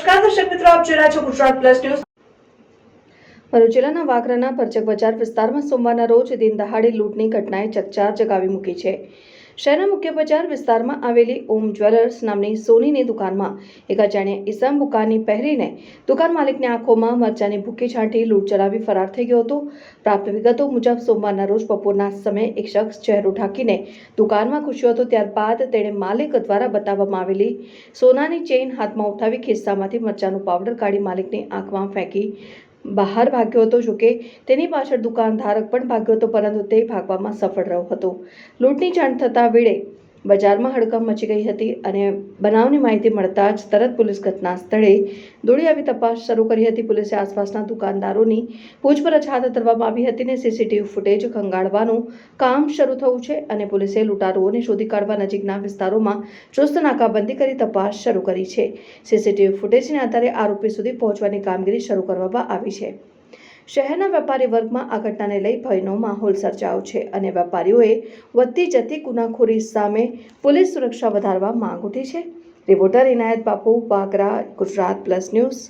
નમસ્કાર, દર્શક મિત્રો, આપ જોઈ રહ્યા છો ગુજરાત પ્લસ ન્યૂઝ. ભરૂચ વાગરાના પરચક બજાર વિસ્તારમાં સોમવારના રોજ દિન દહાડે લૂંટની ઘટનાએ ચકચાર જગાવી મૂકી છે. શહેરના મુખ્ય બજાર વિસ્તારમાં આવેલી ઓમ જ્વેલર્સ નામની સોનીની દુકાનમાં એક અજાણ્યા ઇસમ બુકાની પહેરીને દુકાન માલિકની આંખોમાં મરચાની ભૂકી છાંટી, લૂંટ ચલાવી ફરાર થઈ ગયો હતો. પ્રાપ્ત વિગતો મુજબ સોમવારના રોજ બપોરના સમયે એક શખ્સ ચહેરો ઢાંકીને દુકાનમાં ઘૂસ્યો હતો. ત્યારબાદ તેણે માલિક દ્વારા બતાવવામાં આવેલી સોનાની ચેઇન હાથમાં ઉઠાવી ખિસ્સામાંથી મરચાનું પાવડર કાઢી માલિકની આંખમાં ફેંકી બહાર ભાગ્યો હતો જોકે તેની પાછળ દુકાનધારક પણ ભાગ્યો હતો પરંતુ તે ભાગવામાં સફળ રહ્યો હતો. લૂંટની જાણ થતાં વેળે બજારમાં હડકંપ મચી ગઈ હતી અને બનાવની માહિતી મળતા જ તરત પોલીસ ઘટના સ્થળે દોડી આવી તપાસ શરૂ કરી હતી. પોલીસે આસપાસના દુકાનદારોની પૂછપરછ હાથ ધરવામાં આવી હતી અને સીસીટીવી ફૂટેજ ખંગાળવાનું કામ શરૂ થયું છે અને પોલીસે લૂંટારુઓને શોધી કાઢવા નજીકના વિસ્તારોમાં ચુસ્ત નાકાબંધી કરી તપાસ શરૂ કરી છે. સીસીટીવી ફૂટેજને આધારે આરોપી સુધી પહોંચવાની કામગીરી શરૂ કરવામાં આવી છે. શહેરના વેપારી વર્ગમાં આ ઘટનાને લઈ ભયનો માહોલ સર્જાયો છે અને વેપારીઓએ વધતી જતી ગુનાખોરી સામે પોલીસ સુરક્ષા વધારવા માંગ ઉઠી છે. રિપોર્ટર ઇનાયત બાપુ બાગરા ગુજરાત પ્લસ ન્યૂઝ.